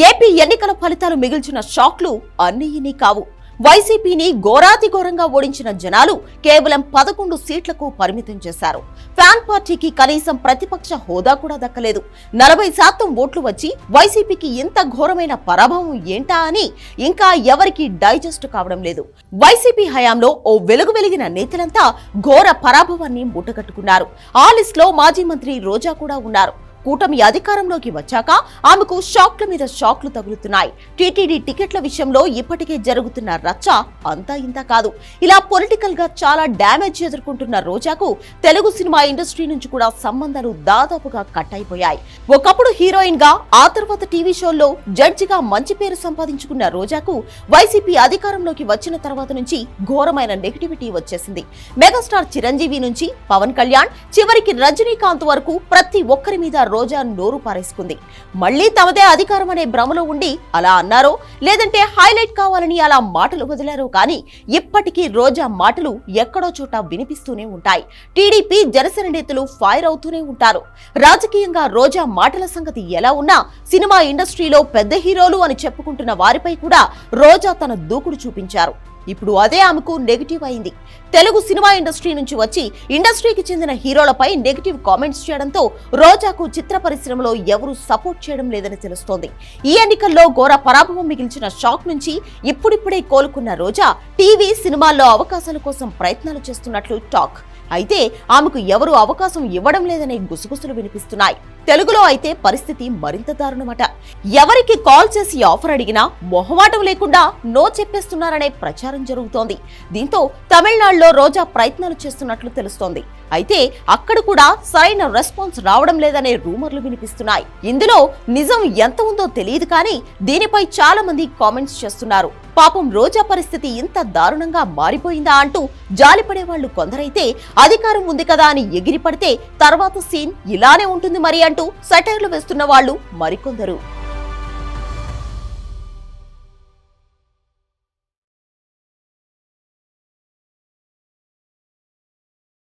AP ఎన్నికల ఫలితాలు మిగిల్చిన షాక్లు అన్ని ఇన్ని కావు. వైసీపీని ఘోరాతి ఘోరంగా ఓడించిన జనాలు కేవలం పదకొండు సీట్లకు పరిమితం చేశారు. ఫ్యాన్ పార్టీకి కనీసం ప్రతిపక్ష హోదా కూడా దక్కలేదు. నలభై శాతం ఓట్లు వచ్చి వైసీపీకి ఇంత ఘోరమైన పరాభవం ఏంటా అని ఇంకా ఎవరికి డైజెస్ట్ కావడం లేదు. వైసీపీ హయాంలో ఓ వెలుగు వెలిగిన నేతలంతా ఘోర పరాభవాన్ని మూటగట్టుకున్నారు. ఆ లిస్టులో మాజీ మంత్రి రోజా కూడా ఉన్నారు. కూటమి అధికారంలోకి వచ్చాక ఆమెకు షాక్ల మీద షాక్లు తగులుతున్నాయి. టీటీడీ టికెట్ల విషయంలో ఇప్పటికే జరుగుతున్న రచ్చ అంతా ఇంత కాదు. ఇలా పొలిటికల్గా చాలా డ్యామేజ్ ఎదుర్కొంటున్న రోజాకు తెలుగు సినిమా ఇండస్ట్రీ నుంచి కూడా సంబంధాలు దాదాపుగా కట్ అయిపోయాయి ఒకప్పుడు హీరోయిన్గా ఆ తర్వాత టీవీ షోల్లో జడ్జిగా మంచి పేరు సంపాదించుకున్న రోజాకు వైసీపీ అధికారంలోకి వచ్చిన తర్వాత నుంచి ఘోరమైన నెగిటివిటీ వచ్చేసింది. మెగాస్టార్ చిరంజీవి నుంచి పవన్ కళ్యాణ్ చివరికి రజనీకాంత్ వరకు ప్రతి ఒక్కరి మీద రోజా నోరు పారేసుకుంది. మళ్ళీ తమదే అధికారం అనే భ్రమలో ఉండి అలా అన్నారో లేదంటే హైలైట్ కావాలని అలా మాటలు వదిలారో కానీ ఇప్పటికీ రోజా మాటలు ఎక్కడో చోట వినిపిస్తూనే ఉంటాయి. టీడీపీ జనసేన నేతలు ఫైర్ అవుతూనే ఉంటారు. రాజకీయంగా రోజా మాటల సంగతి ఎలా ఉన్నా సినిమా ఇండస్ట్రీలో పెద్ద హీరోలు అని చెప్పుకుంటున్న వారిపై కూడా రోజా తన దూకుడు చూపించారు. ఇప్పుడు అదే ఆమెకు నెగిటివ్ అయింది. తెలుగు సినిమా ఇండస్ట్రీ నుంచి వచ్చి ఇండస్ట్రీకి చెందిన హీరోలపై నెగిటివ్ కామెంట్స్ చేయడంతో రోజాకు చిత్ర పరిశ్రమలో ఎవరూ సపోర్ట్ చేయడం లేదని తెలుస్తోంది. ఈ ఎన్నికల్లో ఘోర పరాభవం మిగిల్చిన షాక్ నుంచి ఇప్పుడిప్పుడే కోలుకున్న రోజా టీవీ సినిమాల్లో అవకాశాల కోసం ప్రయత్నాలు చేస్తున్నట్లు టాక్. అయితే ఆమెకు ఎవరు అవకాశం ఇవ్వడం లేదనే గుసగుసలు వినిపిస్తున్నాయి. తెలుగులో అయితే పరిస్థితి మరింత దారుణమట. ఎవరికి కాల్ చేసి ఆఫర్ అడిగినా మొహమాటం లేకుండా నో చెప్పేస్తున్నారనే ప్రచారం జరుగుతోంది. దీంతో తమిళనాడులో రోజా ప్రయత్నాలు చేస్తున్నట్లు తెలుస్తోంది. అయితే అక్కడ కూడా సరైన రెస్పాన్స్ రావడం లేదనే రూమర్లు వినిపిస్తున్నాయి. ఇందులో నిజం ఎంత ఉందో తెలియదు కానీ దీనిపై చాలా మంది కామెంట్స్ చేస్తున్నారు. పాపం రోజా పరిస్థితి ఇంత దారుణంగా మారిపోయిందా అంటూ జాలిపడే వాళ్ళు కొందరైతే అధికారం ఉంది కదా అని ఎగిరిపడితే తర్వాత సీన్ ఇలానే ఉంటుంది మరి అంటూ సెటైర్లు వేస్తున్న వాళ్ళు మరికొందరు.